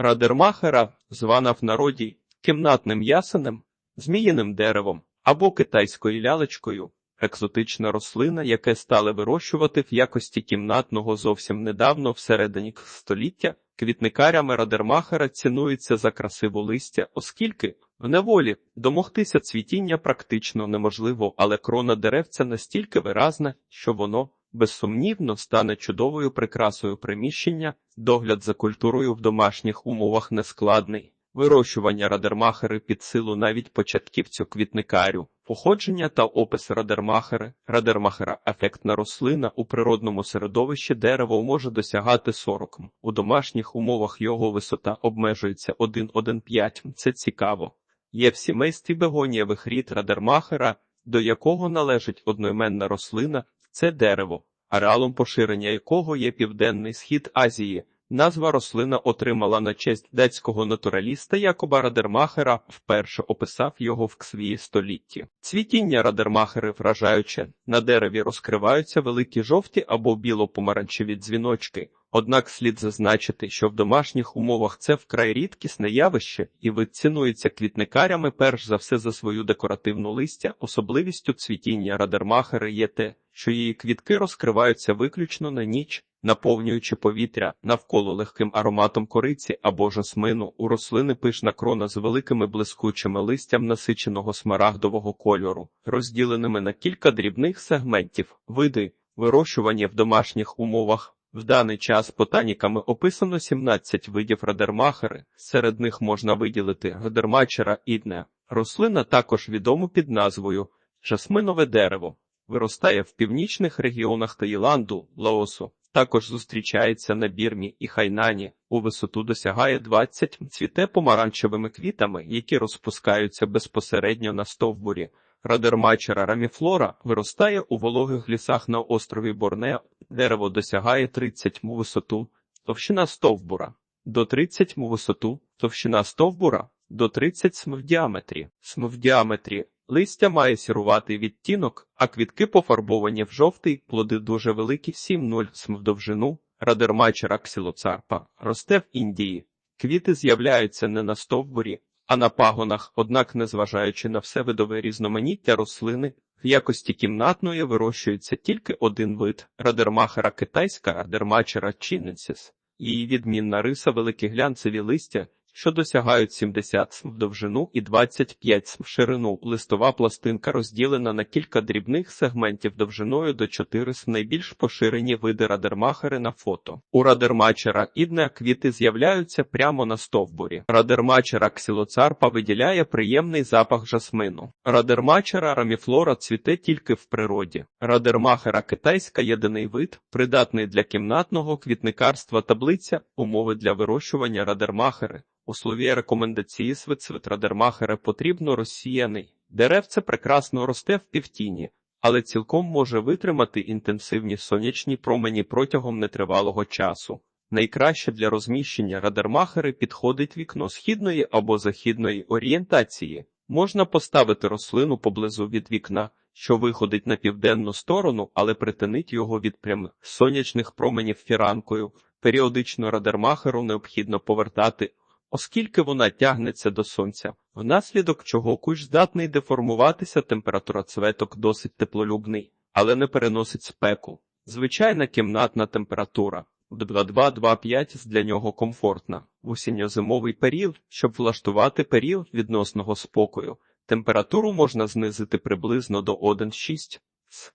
Радермахера, звана в народі кімнатним ясенем, зміїним деревом або китайською лялечкою, екзотична рослина, яке стали вирощувати в якості кімнатного зовсім недавно, всередині століття, квітникарями Радермахера цінується за красиву листя, оскільки в неволі домогтися цвітіння практично неможливо, але крона деревця настільки виразна, що воно безсумнівно стане чудовою прикрасою приміщення, догляд за культурою в домашніх умовах нескладний. Вирощування радермахери під силу навіть початківцю квітникарю, походження та опис радермахери. Радермахера – ефектна рослина у природному середовищі дерево може досягати 40 м. У домашніх умовах його висота обмежується 1,15 м. Це цікаво. Є в сімействі бегонієвих рід радермахера, до якого належить одноіменна рослина, це дерево, ареалом поширення якого є південний схід Азії. Назва рослина отримала на честь датського натураліста Якоба Радермахера, вперше описав його в ксвії столітті. Цвітіння радермахери вражаюче, на дереві розкриваються великі жовті або біло-помаранчеві дзвіночки. Однак слід зазначити, що в домашніх умовах це вкрай рідкісне явище і вид цінується квітникарями перш за все за свою декоративну листя. Особливістю цвітіння радермахери є те, що її квітки розкриваються виключно на ніч, наповнюючи повітря навколо легким ароматом кориці або жасмину. У рослини пишна крона з великими блискучими листям насиченого смарагдового кольору, розділеними на кілька дрібних сегментів. Види, вирощувані в домашніх умовах. В даний час ботаніками описано 17 видів радермахери, серед них можна виділити радермачера ідне. Рослина також відома під назвою жасминове дерево, виростає в північних регіонах Таїланду, Лаосу. Також зустрічається на Бірмі і Хайнані, у висоту досягає 20, цвіте помаранчевими квітами, які розпускаються безпосередньо на стовбурі. Радермачера раміфлора виростає у вологих лісах на острові Борнео. Дерево досягає 30 му висоту, товщина стовбура до 30 му висоту, товщина стовбура до 30 см в діаметрі. См в діаметрі. Листя має сіруватий відтінок, а квітки пофарбовані в жовтий, плоди дуже великі 7-0 см в довжину. Радермачера ксилоцарпа росте в Індії. Квіти з'являються не на стовбурі, а на пагонах, однак, незважаючи на все видове різноманіття рослини, в якості кімнатної вирощується тільки один вид радермахера китайська радермачера чиненсіс. Її відмінна риса великі глянцеві листя, що досягають 70 см в довжину і 25 см в ширину. Листова пластинка розділена на кілька дрібних сегментів довжиною до 4 см. Найбільш поширені види радермахери на фото. У радермачера ідне квіти з'являються прямо на стовбурі. Радермачера ксилоцарпа виділяє приємний запах жасмину. Радермачера раміфлора цвіте тільки в природі. Радермахера китайська єдиний вид, придатний для кімнатного квітникарства таблиця, умови для вирощування радермахери. У слові рекомендації свицвит радермахера потрібно розсіяний. Деревце прекрасно росте в півтіні, але цілком може витримати інтенсивні сонячні промені протягом нетривалого часу. Найкраще для розміщення радермахери підходить вікно східної або західної орієнтації. Можна поставити рослину поблизу від вікна, що виходить на південну сторону, але притинить його від прямих сонячних променів фіранкою. Періодично радермахеру необхідно повертати оскільки вона тягнеться до сонця, внаслідок чого кущ здатний деформуватися, температура цветок досить теплолюбний, але не переносить спеку. Звичайна кімнатна температура 2-2-5 для нього комфортна. В осінньо-зимовий період, щоб влаштувати період відносного спокою, температуру можна знизити приблизно до 1,6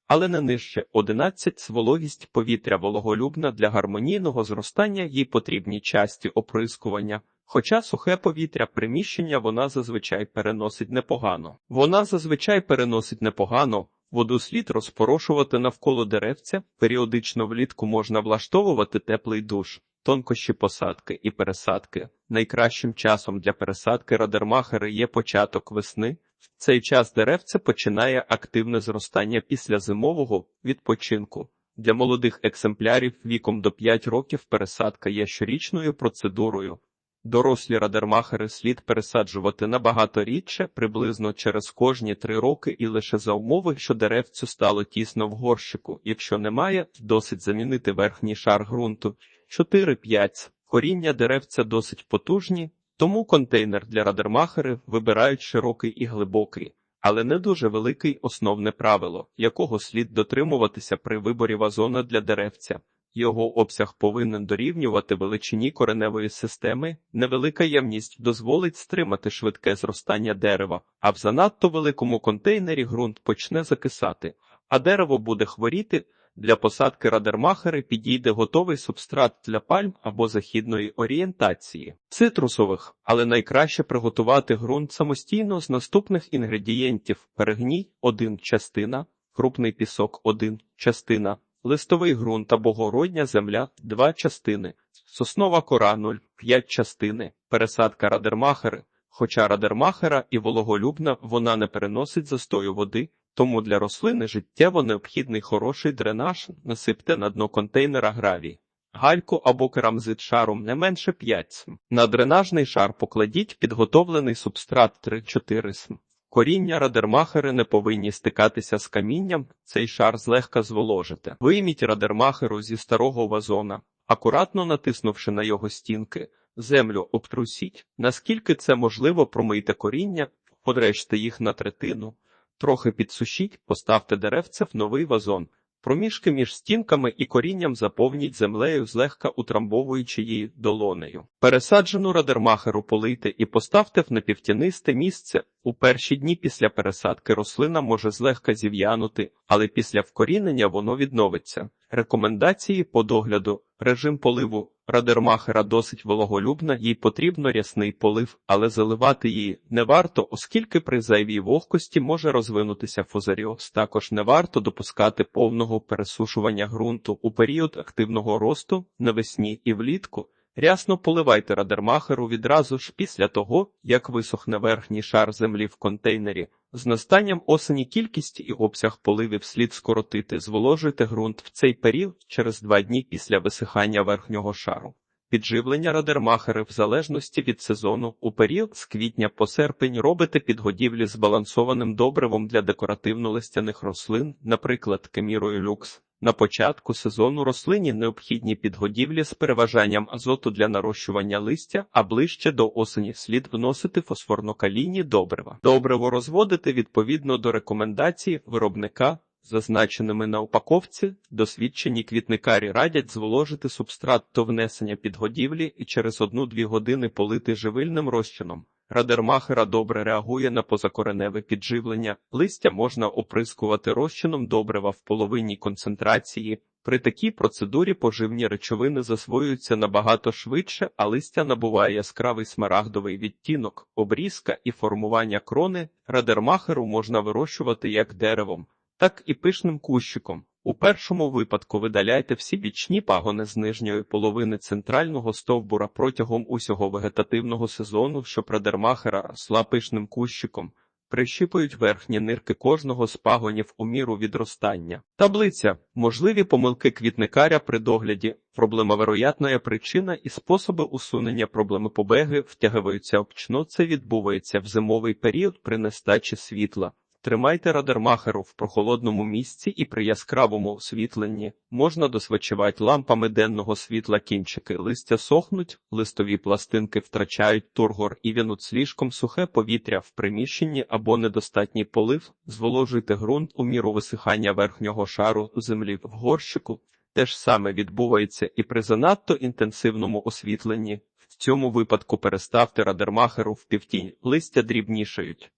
але не нижче 11 вологість повітря вологолюбна для гармонійного зростання їй потрібні часті оприскування. Хоча сухе повітря приміщення вона зазвичай переносить непогано. Вона зазвичай переносить непогано, воду слід розпорошувати навколо деревця, періодично влітку можна влаштовувати теплий душ, тонкощі посадки і пересадки. Найкращим часом для пересадки радермахери є початок весни. В цей час деревце починає активне зростання після зимового відпочинку. Для молодих екземплярів віком до 5 років пересадка є щорічною процедурою. Дорослі радермахери слід пересаджувати набагато рідше, приблизно через кожні три роки, і лише за умови, що деревцю стало тісно в горщику. Якщо немає, досить замінити верхній шар ґрунту 4-5 Коріння деревця досить потужні, тому контейнер для радермахери вибирають широкий і глибокий, але не дуже великий основне правило, якого слід дотримуватися при виборі вазона для деревця. Його обсяг повинен дорівнювати величині кореневої системи. Невелика ємність дозволить стримати швидке зростання дерева, а в занадто великому контейнері ґрунт почне закисати, а дерево буде хворіти. Для посадки радермахери підійде готовий субстрат для пальм або західної орієнтації, цитрусових, але найкраще приготувати ґрунт самостійно з наступних інгредієнтів: перегній 1 частина, крупний пісок 1 частина, листовий ґрунт або городня земля 2 частини, соснова кора 0,5 частини, пересадка радермахери. Хоча радермахера і вологолюбна вона не переносить застою води, тому для рослини життєво необхідний хороший дренаж, насипте на дно контейнера гравій. Гальку або керамзит шаром не менше 5 см. На дренажний шар покладіть підготовлений субстрат 3-4 см. Коріння радермахери не повинні стикатися з камінням, цей шар злегка зволожите. Вийміть радермахеру зі старого вазона, акуратно натиснувши на його стінки, землю обтрусіть, наскільки це можливо промийте коріння, подрежте їх на третину. Трохи підсушіть, поставте деревце в новий вазон. Проміжки між стінками і корінням заповніть землею, злегка утрамбовуючи її долонею. Пересаджену радермахеру полийте і поставте в напівтянисте місце. У перші дні після пересадки рослина може злегка зів'янути, але після вкорінення воно відновиться. Рекомендації по догляду. Режим поливу радермахера досить вологолюбна, їй потрібно рясний полив, але заливати її не варто, оскільки при зайвій вогкості може розвинутися фузаріоз. Також не варто допускати повного пересушування ґрунту у період активного росту навесні і влітку. Рясно поливайте радермахеру відразу ж після того, як висохне верхній шар землі в контейнері. З настанням осені кількість і обсяг поливів слід скоротити, зволожуйте ґрунт в цей період через два дні після висихання верхнього шару. Підживлення радермахери в залежності від сезону у період з квітня по серпень робите підгодівлі збалансованим добривом для декоративно-листяних рослин, наприклад, кемірою люкс. На початку сезону рослині необхідні підгодівлі з переважанням азоту для нарощування листя, а ближче до осені слід вносити фосфорно-калійні добрива. Добриво розводити відповідно до рекомендацій виробника, зазначеними на упаковці, досвідчені квітникарі радять зволожити субстрат до внесення підгодівлі і через 1-2 години полити живильним розчином. Радермахера добре реагує на позакореневе підживлення, листя можна оприскувати розчином добрива в половинній концентрації. При такій процедурі поживні речовини засвоюються набагато швидше, а листя набуває яскравий смарагдовий відтінок, обрізка і формування крони. Радермахеру можна вирощувати як деревом, так і пишним кущиком. У першому випадку видаляйте всі бічні пагони з нижньої половини центрального стовбура протягом усього вегетативного сезону, щоб радермахера росла пишним кущиком. Прищіпують верхні нирки кожного з пагонів у міру відростання. Таблиця. Можливі помилки квітникаря при догляді, проблема вероятної причина і способи усунення проблеми побеги втягуються обчно. Це відбувається в зимовий період при нестачі світла. Тримайте радермахеру в прохолодному місці і при яскравому освітленні можна досвечувати лампами денного світла кінчики. Листя сохнуть, листові пластинки втрачають тургор і вінуть слишком сухе повітря в приміщенні або недостатній полив. Зволожуйте ґрунт у міру висихання верхнього шару землі в горщику. Те ж саме відбувається і при занадто інтенсивному освітленні. В цьому випадку переставте радермахеру в півтінь, листя дрібнішають.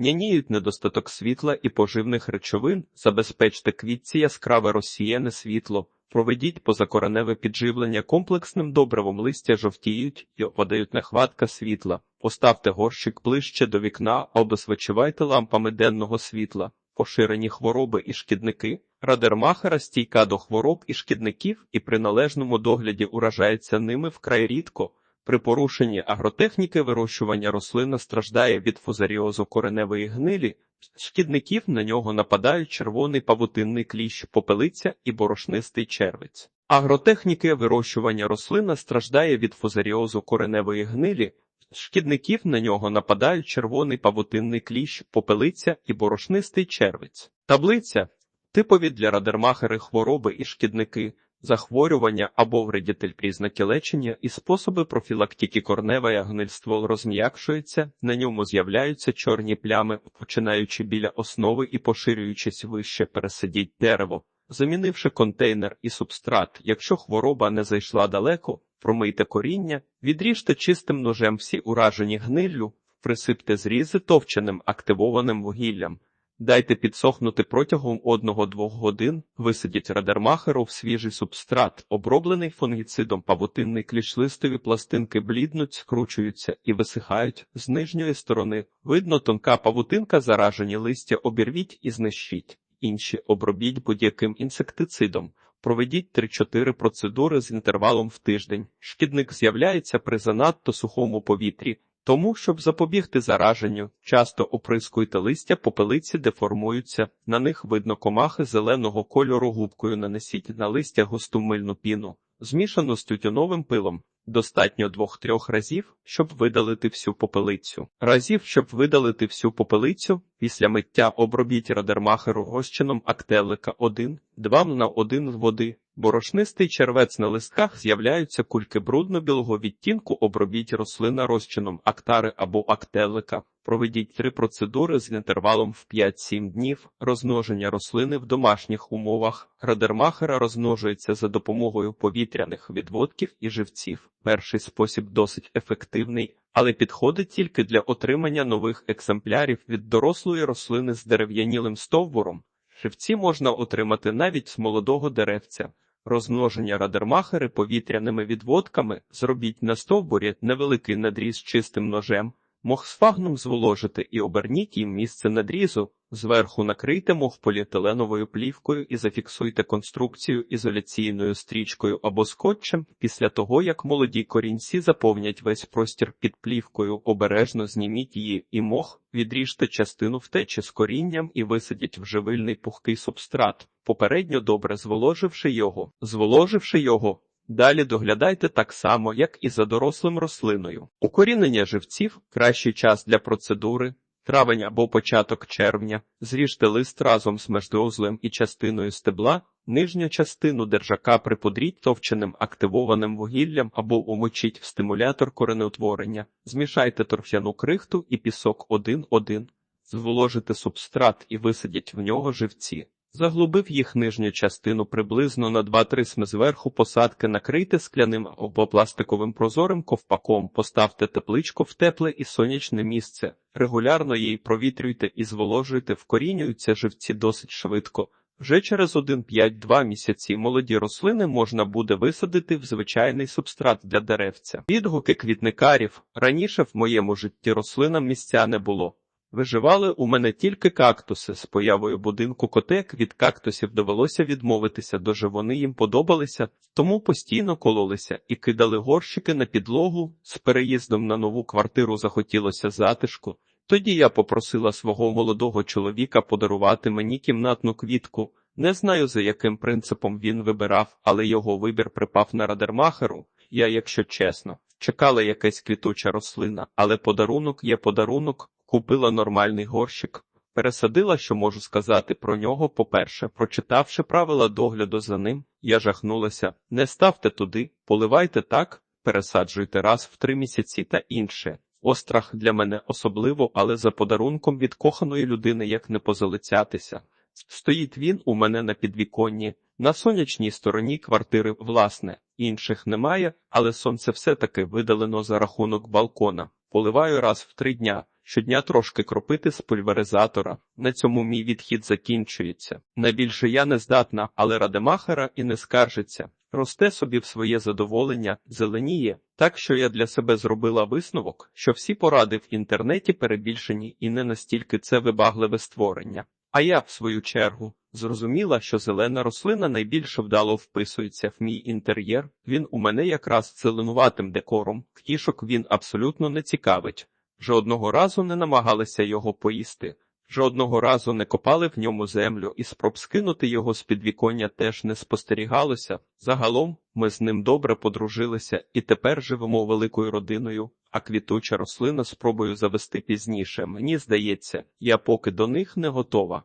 Няніють недостаток світла і поживних речовин, забезпечте квітці яскраве розсіяне світло, проведіть позакореневе підживлення комплексним добривом листя жовтіють і опадають нехватка світла, поставте горщик ближче до вікна, або обезвечивайте лампами денного світла, поширені хвороби і шкідники. Радермахера стійка до хвороб і шкідників і при належному догляді уражається ними вкрай рідко. При порушенні агротехніки вирощування рослина страждає від фузаріозу кореневої гнилі, шкідників на нього нападають червоний павутинний кліщ, попелиця і борошнистий червець. Агротехніки вирощування рослина страждає від фузаріозу кореневої гнилі, шкідників на нього нападають червоний павутинний кліщ, попелиця і борошнистий червець. Таблиця типові для радермахери хвороби і шкідники. Захворювання або вредитель признаки лечення і способи профілактики корневе гнильство розм'якшується, на ньому з'являються чорні плями, починаючи біля основи і поширюючись вище пересидіть дерево. Замінивши контейнер і субстрат, якщо хвороба не зайшла далеко, промийте коріння, відріжте чистим ножем всі уражені гниллю, присипте зрізи товченим активованим вугіллям. Дайте підсохнути протягом 1-2 годин, висадіть радермахеру в свіжий субстрат, оброблений фунгіцидом павутинний кліщ листові пластинки бліднуть, скручуються і висихають з нижньої сторони. Видно тонка павутинка, заражені листя обірвіть і знищіть. Інші обробіть будь-яким інсектицидом. Проведіть 3-4 процедури з інтервалом в тиждень. Шкідник з'являється при занадто сухому повітрі, тому, щоб запобігти зараженню, часто оприскуйте листя, попелиці деформуються, на них видно комахи зеленого кольору губкою нанесіть на листя густу мильну піну, змішану з тютюновим пилом. Достатньо двох-трьох разів, щоб видалити всю попелицю. Разів, щоб видалити всю попелицю, після миття обробіть радермахеру розчином актелика 1, 2 на 1 з води. Борошнистий червець на листках з'являються кульки брудно-білого відтінку, обробіть рослина розчином актари або актелика. Проведіть три процедури з інтервалом в 5-7 днів. Розмноження рослини в домашніх умовах. Радермахера розмножується за допомогою повітряних відводків і живців. Перший спосіб досить ефективний, але підходить тільки для отримання нових екземплярів від дорослої рослини з дерев'янілим стовбуром. Живці можна отримати навіть з молодого деревця. Розмноження радермахери повітряними відводками зробіть на стовбурі невеликий надріз чистим ножем, мохсфагном зволожити і оберніть їм місце надрізу, зверху накрийте мох поліетиленовою плівкою і зафіксуйте конструкцію ізоляційною стрічкою або скотчем. Після того, як молоді корінці заповнять весь простір під плівкою, обережно зніміть її і мох, відріжте частину втечі з корінням і висадіть в живильний пухкий субстрат, попередньо добре зволоживши його, зволоживши його. Далі доглядайте так само, як і за дорослим рослиною. Укорінення живців кращий час для процедури. Травень або початок червня, зріжте лист разом з междоузлем і частиною стебла, нижню частину держака приподріть товченим активованим вугіллям або умочіть в стимулятор коренеутворення, змішайте торфяну крихту і пісок 1-1, зволожите субстрат і висадіть в нього живці. Заглубив їх нижню частину приблизно на 2-3 см зверху посадки накрийте скляним або пластиковим прозорим ковпаком, поставте тепличку в тепле і сонячне місце, регулярно її провітрюйте і зволожуйте, вкорінюються живці досить швидко. Вже через 1-5-2 місяці молоді рослини можна буде висадити в звичайний субстрат для деревця. Відгуки квітникарів раніше в моєму житті рослинам місця не було. Виживали у мене тільки кактуси. З появою будинку котек від кактусів довелося відмовитися, дуже вони їм подобалися, тому постійно кололися і кидали горщики на підлогу. З переїздом на нову квартиру захотілося затишку. Тоді я попросила свого молодого чоловіка подарувати мені кімнатну квітку. Не знаю, за яким принципом він вибирав, але його вибір припав на радермахеру. Я, якщо чесно, чекала якась квітуча рослина, але подарунок є подарунок. Купила нормальний горщик, пересадила, що можу сказати про нього. По-перше, прочитавши правила догляду за ним, я жахнулася. Не ставте туди, поливайте так, пересаджуйте раз в три місяці та інше. Острах для мене особливо, але за подарунком від коханої людини як не позалицятися. Стоїть він у мене на підвіконні, на сонячній стороні квартири, власне, інших немає, але сонце все-таки видалено за рахунок балкона. Поливаю раз в три дня. Щодня трошки кропити з пульверизатора. На цьому мій відхід закінчується. Найбільше я не здатна, але радемахера і не скаржиться. Росте собі в своє задоволення, зеленіє, так що я для себе зробила висновок, що всі поради в інтернеті перебільшені і не настільки це вибагливе створення. А я, в свою чергу, зрозуміла, що зелена рослина найбільше вдало вписується в мій інтер'єр. Він у мене якраз зеленуватим декором, кішок він абсолютно не цікавить. Жодного разу не намагалися його поїсти, жодного разу не копали в ньому землю, і спроб скинути його з підвіконня теж не спостерігалося. Загалом ми з ним добре подружилися і тепер живемо великою родиною, а квітуча рослина спробую завести пізніше. Мені здається, я поки до них не готова.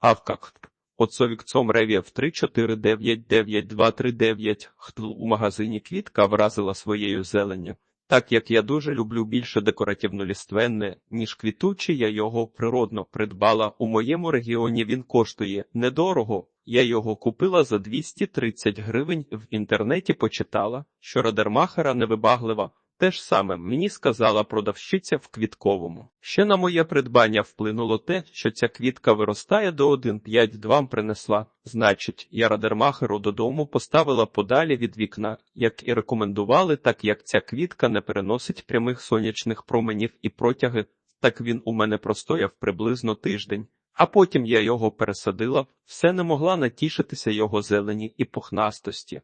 Авкак. Отцовікцом ревів 3499239 хтл у магазині квітка вразила своєю зеленню. Так як я дуже люблю більше декоративно-ліственне, ніж квітуче, я його природно придбала. У моєму регіоні він коштує недорого. Я його купила за 230 гривень в інтернеті почитала, що Радермахера невибаглива. Те ж саме мені сказала продавщиця в квітковому. Ще на моє придбання вплинуло те, що ця квітка виростає до 1,5 принесла. Значить, я радермахеру додому поставила подалі від вікна, як і рекомендували, так як ця квітка не переносить прямих сонячних променів і протяги, так він у мене простояв приблизно тиждень. А потім я його пересадила, все не могла натішитися його зелені і пухнастості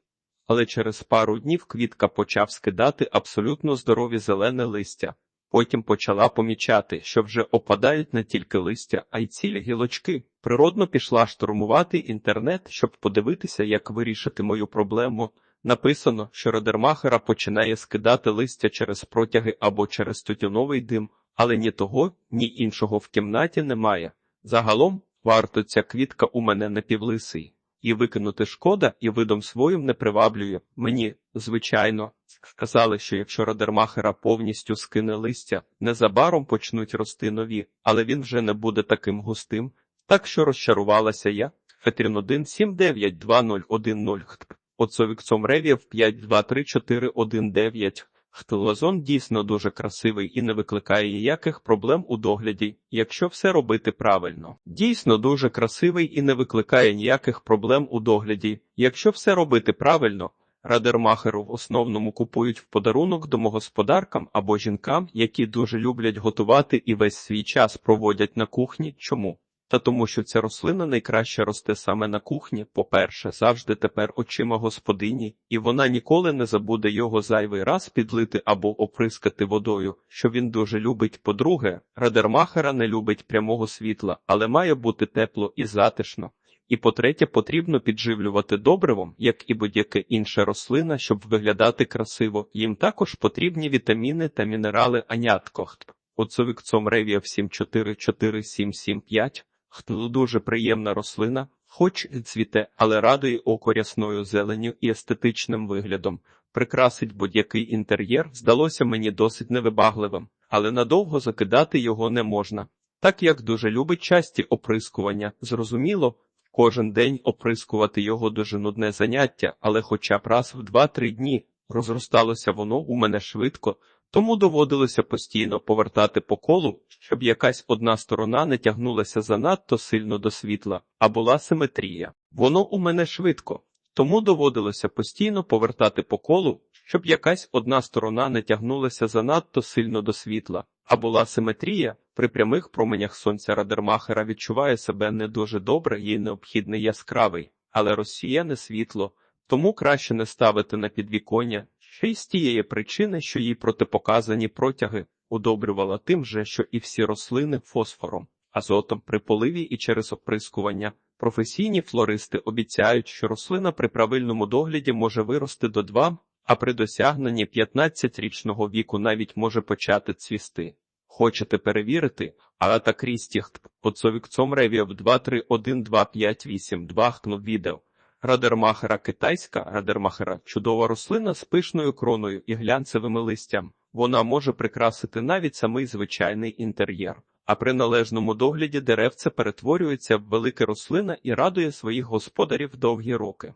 але через пару днів квітка почав скидати абсолютно здорові зелене листя. Потім почала помічати, що вже опадають не тільки листя, а й цілі гілочки. Природно пішла штурмувати інтернет, щоб подивитися, як вирішити мою проблему. Написано, що Родермахера починає скидати листя через протяги або через тютюновий дим, але ні того, ні іншого в кімнаті немає. Загалом, варто ця квітка у мене напівлисий і викинути шкода, і видом своїм не приваблює. Мені, звичайно, сказали, що якщо Родермахера повністю скине листя, незабаром почнуть рости нові, але він вже не буде таким густим. Так що розчарувалася я. Фетрін 1 7920110 Отцовікцом ревів 523419 Хтелозон дійсно дуже красивий і не викликає ніяких проблем у догляді, якщо все робити правильно. Дійсно дуже красивий і не викликає ніяких проблем у догляді, якщо все робити правильно. Радермахеру в основному купують в подарунок домогосподаркам або жінкам, які дуже люблять готувати і весь свій час проводять на кухні. Чому? Та тому, що ця рослина найкраще росте саме на кухні, по-перше, завжди тепер очима господині, і вона ніколи не забуде його зайвий раз підлити або оприскати водою, що він дуже любить. По-друге, радермахера не любить прямого світла, але має бути тепло і затишно. І по-третє, потрібно підживлювати добривом, як і будь-яка інша рослина, щоб виглядати красиво. Їм також потрібні вітаміни та мінерали анятко. Оцовікцом ревія 744775 Хто дуже приємна рослина, хоч і цвіте, але радує око рясною зеленю і естетичним виглядом. Прикрасить будь-який інтер'єр, здалося мені досить невибагливим, але надовго закидати його не можна. Так як дуже любить часті оприскування, зрозуміло, кожен день оприскувати його дуже нудне заняття, але хоча б раз в два-три дні розросталося воно у мене швидко, тому доводилося постійно повертати по колу, щоб якась одна сторона не тягнулася занадто сильно до світла, а була симетрія. Воно у мене швидко, тому доводилося постійно повертати по колу, щоб якась одна сторона не тягнулася занадто сильно до світла, а була симетрія. При прямих променях сонця Радермахера відчуває себе не дуже добре, їй необхідний яскравий, але розсіяне світло, тому краще не ставити на підвіконня. Ще й з тієї причини, що їй протипоказані протяги удобрювала тим же, що і всі рослини фосфором, азотом при поливі і через оприскування. Професійні флористи обіцяють, що рослина при правильному догляді може вирости до 2, а при досягненні 15-річного віку навіть може почати цвісти. Хочете перевірити? Агата Крістіхт, Отцовікцом Ревів 2312582 хкнув відео. Радермахера китайська радермахера чудова рослина з пишною кроною і глянцевими листям. Вона може прикрасити навіть самий звичайний інтер'єр. А при належному догляді деревце перетворюється в велике рослина і радує своїх господарів довгі роки.